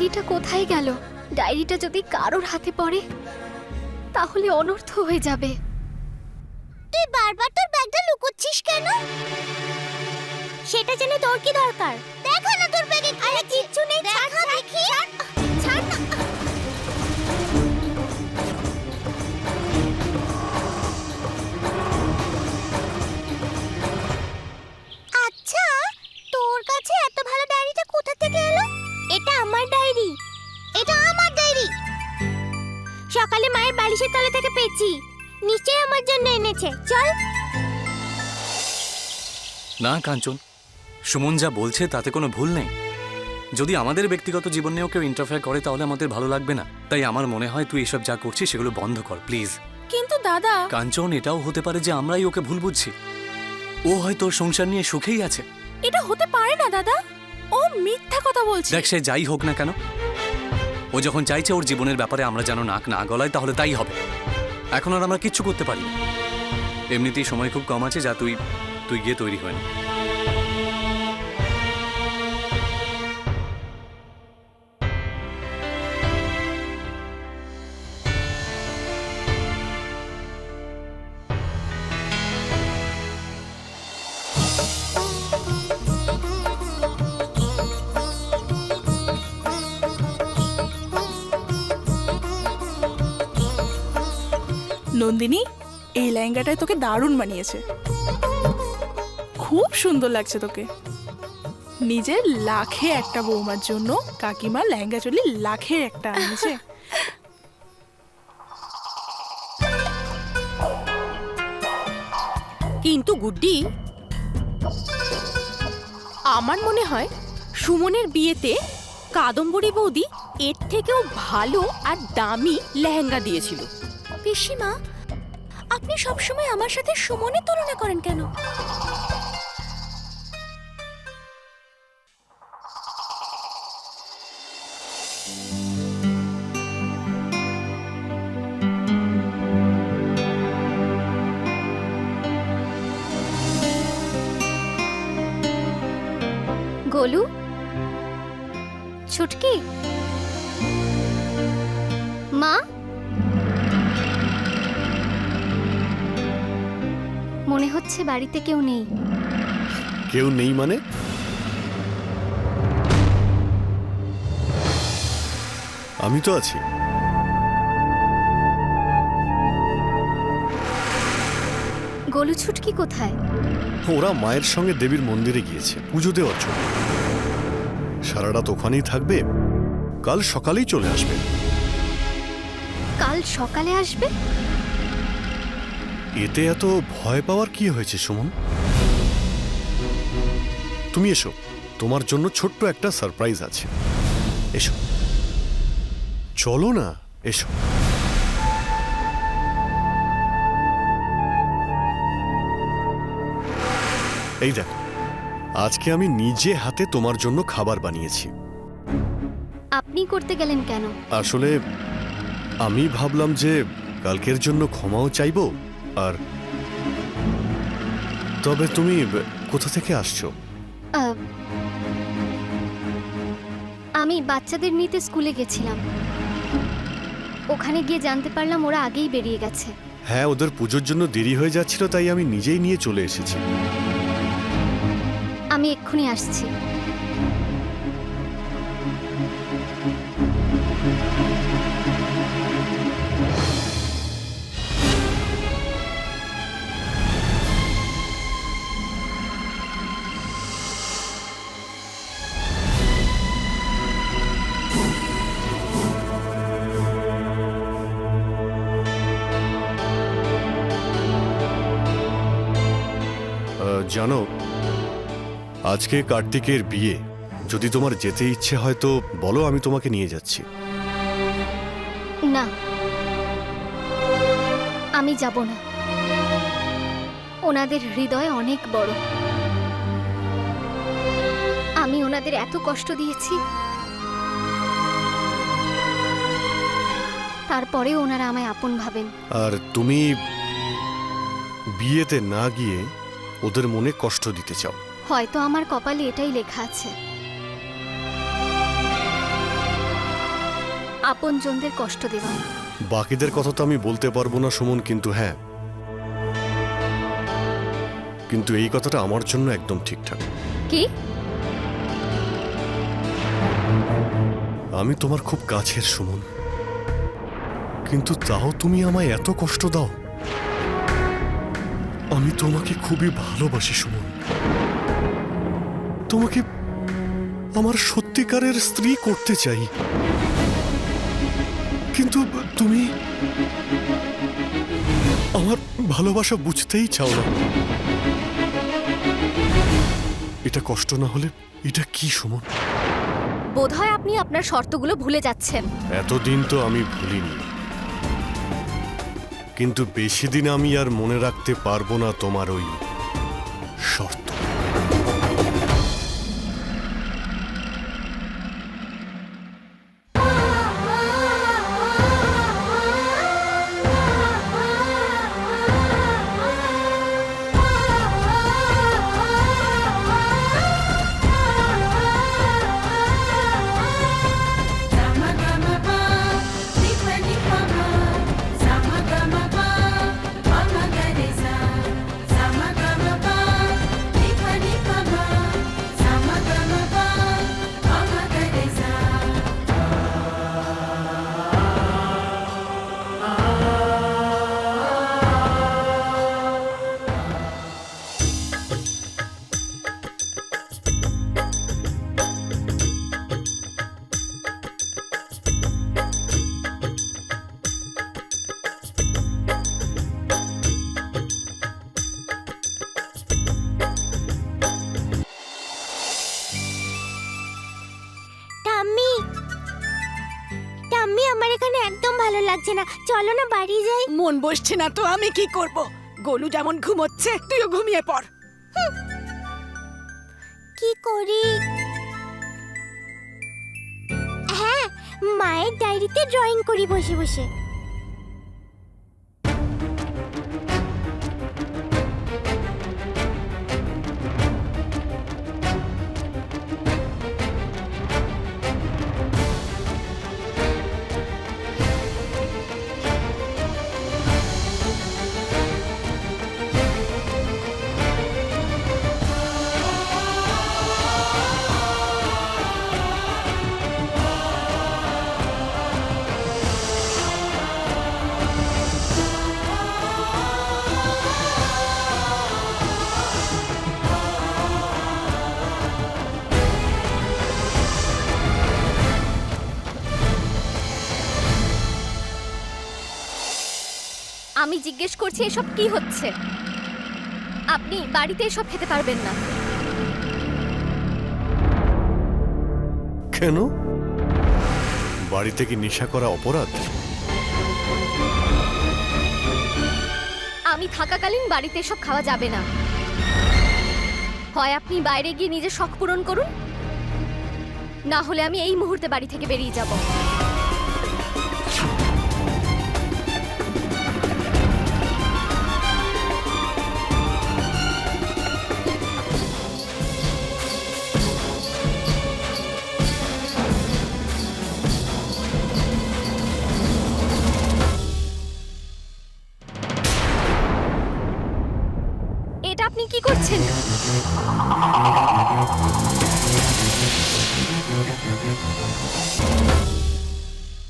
ডায়েরিটা কোথায় গেল? ডায়েরিটা যদি কারোর হাতে পড়ে তাহলে অনর্থ হয়ে যাবে। তুই বারবার তোর ব্যাগটা লুকোচ্ছিস কেন? সেটা জেনে তোর কি দরকার? দেখো না তোর ব্যাগে আরে কিচ্ছু নেই দেখো দেখি না কাঞ্চন। সুমন যা বলছে তাতে কোনো ভুল নেই। যদি আমাদের ব্যক্তিগত জীবন নিয়েও কেউ ইন্টারফেয়ার করে তাহলে আমাদের ভালো লাগবে না। তাই আমার মনে হয় তুই এসব যা করছিস সেগুলো বন্ধ কর প্লিজ কিন্তু দাদা কাঞ্চন এটাও হতে পারে যে আমরাই ওকে ভুল বুঝছি। ও হয়তো ওর সংসার নিয়ে সুখেই আছে। এটা হতে পারে না দাদা। ও মিথ্যা কথা বলছে। দেখ সে যাই হোক না কেন। ও যখন চাইছে ওর জীবনের ব্যাপারে আমরা যেন নাক না গলায় তাহলে তাই হবে। এখন আর আমরা কিচ্ছু করতে পারি না। এমনিতেই সময় খুব কম আছে যা তুই তুই গিয়ে তৈরি হয় না। নন্দিনী এই লেহেঙ্গাটায় তোকে দারুণ মানিয়েছে খুব সুন্দর লাগছে তোকে। নিজের লাখে একটা বৌমার জন্য কাকিমা লেহেঙ্গা চলি লাখের একটা আনিয়েছে। কিন্তু গুড্ডি আমার মনে হয় সুমনের বিয়েতে কাদম্বরী বৌদি এর থেকেও ভালো আর দামি লেহেঙ্গা দিয়েছিল। পিসিমা আপনি সবসময় আমার সাথে সুমনের তুলনা করেন কেন? গোলু? ছুটকি? মা? মনে হচ্ছে বাড়িতে কেউ নেই। কেউ নেই মানে? আমি তো আছি। গোলু ছুটকি কোথায়? ওরা মায়ের সঙ্গে দেবীর মন্দিরে গিয়েছে পুজো দেওয়ার জন্য। সারা রাত ওখানেই থাকবে কাল সকালেই চলে আসবে। কাল সকালে আসবে? এতে এত ভয় পাওয়ার কি হয়েছে সুমন? তুমি এসো তোমার জন্য ছোট্ট একটা সারপ্রাইজ আছে। এসো। চলো না এসো। এই দেখো আজকে আমি নিজে হাতে তোমার জন্য খাবার বানিয়েছি। আপনি করতে গেলেন কেন? আসলে আমি ভাবলাম যে কালকের জন্য ক্ষমাও চাইব আর তবে তুমি কোথা থেকে আসছো? আমি বাচ্চাদের নিতে স্কুলে গেছিলাম। ওখানে গিয়ে জানতে পারলাম ওরা আগেই বেরিয়ে গেছে। হ্যাঁ ওদের পুজোর জন্য দেরি হয়ে যাচ্ছিল তাই আমি নিজেই নিয়ে চলে এসেছি। আমি এক্ষুনি আসছি। জানো আজকে কার্তিকের বিয়ে। যদি তোমার যেতে ইচ্ছে হয় তো বলো আমি তোমাকে নিয়ে যাচ্ছি। না। আমি যাব না। ওনাদের হৃদয় অনেক বড়। আমি ওনাদের এত কষ্ট দিয়েছি। তারপরে ওনারা আমায় আপন ভাবেন। আর তুমি বিয়েতে না গিয়ে ওদের মনে কষ্ট দিতে চাও। হয়তো আমার কপালে এটাই লেখা আছে। আপনজনদের কষ্ট দেওয়া। বাকিদের কথা তো আমি বলতে পারব না সুমন কিন্তু হ্যাঁ। কিন্তু এই কথাটা আমার জন্য একদম ঠিকঠাক। কি? আমি তোমার খুব কাছের সুমন। কিন্তু তাও তুমি আমায় এত কষ্ট দাও। আমি তোমাকে খুবই ভালোবাসি সুমন। তোমাকে আমার সত্যিকারের স্ত্রী করতে চাই। কিন্তু তুমি আমার ভালোবাসা বুঝতেই চাও না। এটা কষ্ট না হলে এটা কি সুমন? বোধহয় আপনি আপনার শর্তগুলো ভুলে যাচ্ছেন। এতদিন তো আমি ভুলিনি। কিন্তু বেশি দিন আমি আর মনে রাখতে পারব না তোমার ওই শর্ত। লাগছে না। চলো না বাড়ি যাই। মন বসছে না তো আমি কি করব? গোলু যেমন ঘুমোচ্ছে তুইও ঘুমিয়ে পড়। কি করি? হ্যাঁ মায়ের ডায়েরিতে ড্রয়িং করি বসে বসে। আমি জিজ্ঞেস করছি এসব কি হচ্ছে? আপনি বাড়িতে এসব খেতে পারবেন না। কেন? বাড়ি থেকে নেশা করা অপরাধ? আমি থাকাকালীন বাড়িতে এসব খাওয়া যাবে না। হয় আপনি বাইরে গিয়ে নিজের শখ পূরণ করুন না হলে আমি এই মুহূর্তে বাড়ি থেকে বেরিয়ে যাব।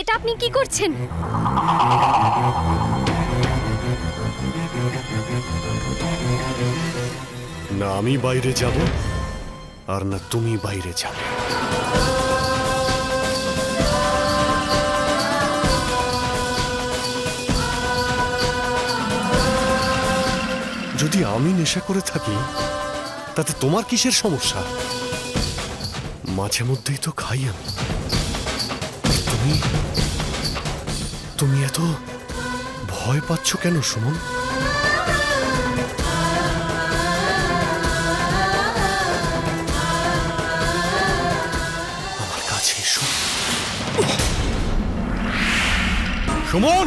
এটা আপনি কি করছেন? না আমি বাইরে যাব, আর না তুমি বাইরে যাবে। যদি আমি নেশা করে থাকি, তাতে তোমার কিসের সমস্যা? মাঝে মধ্যেই তো খাই আমি। তুমি তুমি এত ভয় পাচ্ছ কেন সুমন? আমার কাছে এসো। সুমন!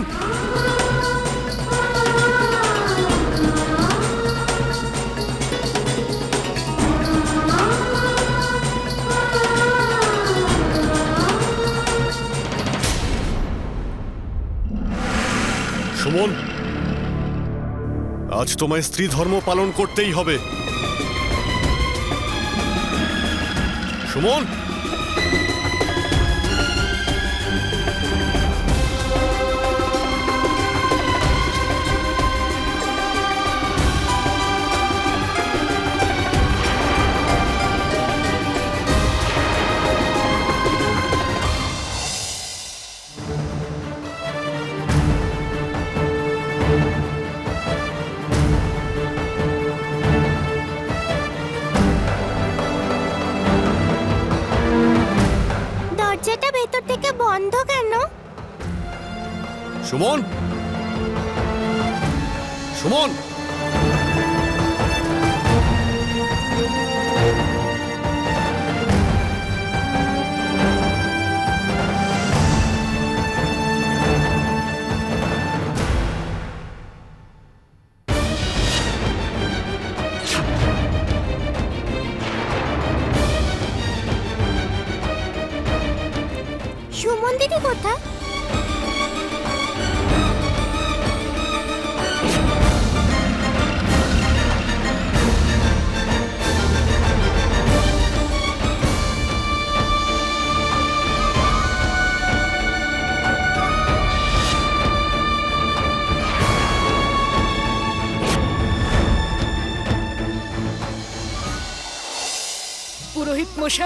সুমন আজ তোমায় স্ত্রী ধর্ম পালন করতেই হবে। সুমন! দরজাটা ভেতর থেকে বন্ধ কেন? সুমন! সুমন! সুমন দিদি কোথা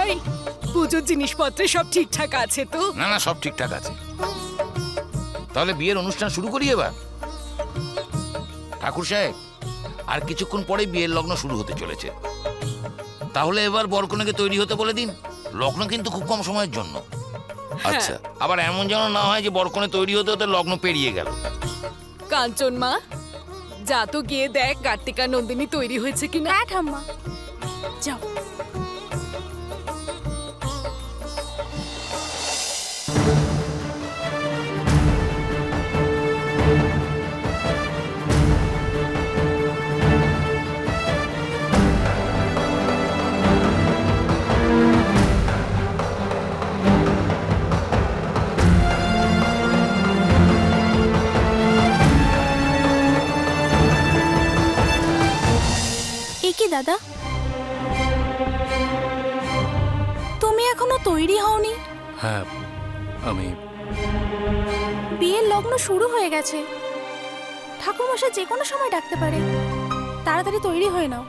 মশাই পুজোর জিনিসপত্রে সব ঠিকঠাক আছে তো? না না সব ঠিকঠাক আছে। তাহলে বিয়ের অনুষ্ঠান শুরু করি এবার? ঠাকুর সাহেব আর কিছুক্ষণ পরে বিয়ের লগ্ন শুরু হতে চলেছে। তাহলে এবার বরকনেকে তৈরি হতে বলে দিন। লগ্ন কিন্তু খুব কম সময়ের জন্য। আচ্ছা। আবার এমন যেন না হয় যে বরকনে তৈরি হতে হতে লগ্ন পেরিয়ে গেল। কাঞ্চন মা যা তো গিয়ে দেখ কার্তিকা নন্দিনী তৈরি হয়েছে কিনা। হ্যাঁ ঠাম্মা। যাও। লগ্ন শুরু হয়ে গেছে। ঠাকুরমশাই যে কোনো সময় ডাকতে পারে। তাড়াতাড়ি তৈরি হয়ে নাও।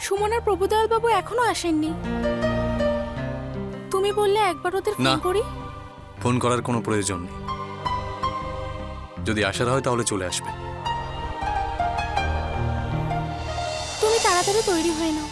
সুমনের প্রভুদয়াল বাবু এখনও আসেননি। তুমি বললে একবার ওদের ফোন না। করি? ফোন করার কোনো প্রয়োজন নেই। যদি আসার হয় তাহলে চলে আসবে। তুমি তাড়াতাড়ি তৈরি হয়ে নাও।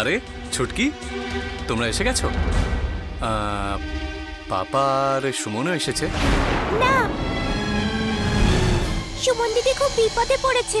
আরে, ছুটকি, তোমরা এসে গেছো? পাপা আর সুমনও এসেছে। না। সুমন দিদি খুব বিপদে পড়েছে।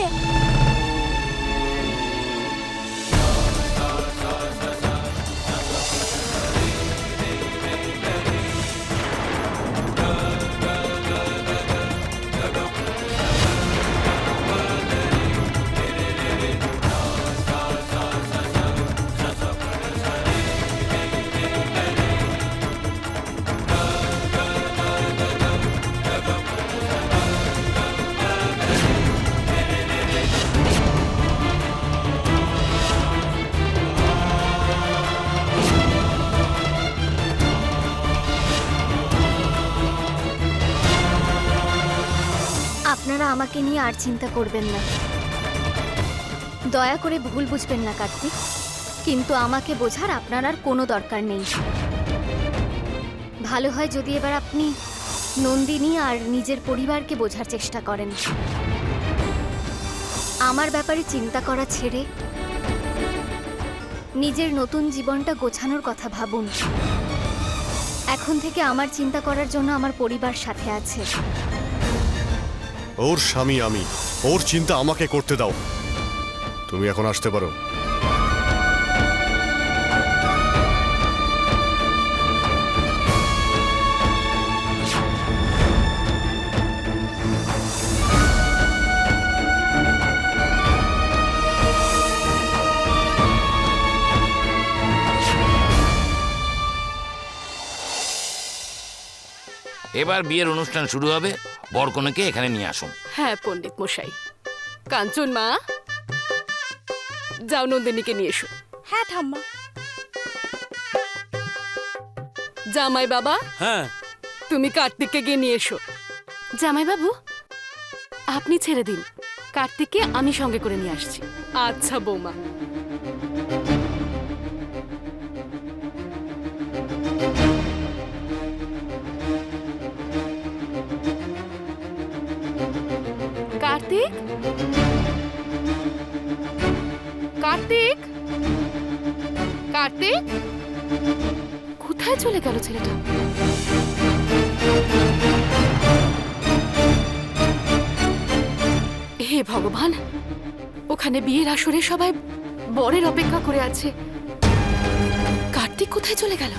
আমাকে নিয়ে আর চিন্তা করবেন না। দয়া করে ভুল বুঝবেন না, কার্তিক। কিন্তু আমাকে বোঝার আপনার আর কোনো দরকার নেই। ভালো হয় যদি এবার আপনি নন্দিনী আর নিজের পরিবারকে বোঝার চেষ্টা করেন। আমার ব্যাপারে চিন্তা করা ছেড়ে নিজের নতুন জীবনটা গোছানোর কথা ভাবুন। এখন থেকে আমার চিন্তা করার জন্য আমার পরিবার সাথে আছে। ওর স্বামী, আমি। ওর চিন্তা আমাকে করতে দাও। তুমি এখন আসতে পারো। এবার বিয়ের অনুষ্ঠান শুরু হবে। বরকনেকে এখানে নিয়ে আসুন। হ্যাঁ পণ্ডিত মশাই। কাঞ্চন মা যাও নন্দিনীকে নিয়ে এসো। হ্যাঁ ঠাম্মা। জামাই বাবা হ্যাঁ। তুমি কার্তিককে গিয়ে নিয়ে এসো। জামাই বাবু আপনি ছেড়ে দিন। কার্তিককে আমি সঙ্গে করে নিয়ে আসছি। আচ্ছা বৌমা। কার্তিক? কার্তিক? কার্তিক? কোথায় চলে গেল ছেলেটা? হে ভগবান, ওখানে বিয়ের আসরে সবাই বরের অপেক্ষা করে আছে। কার্তিক কোথায় চলে গেল?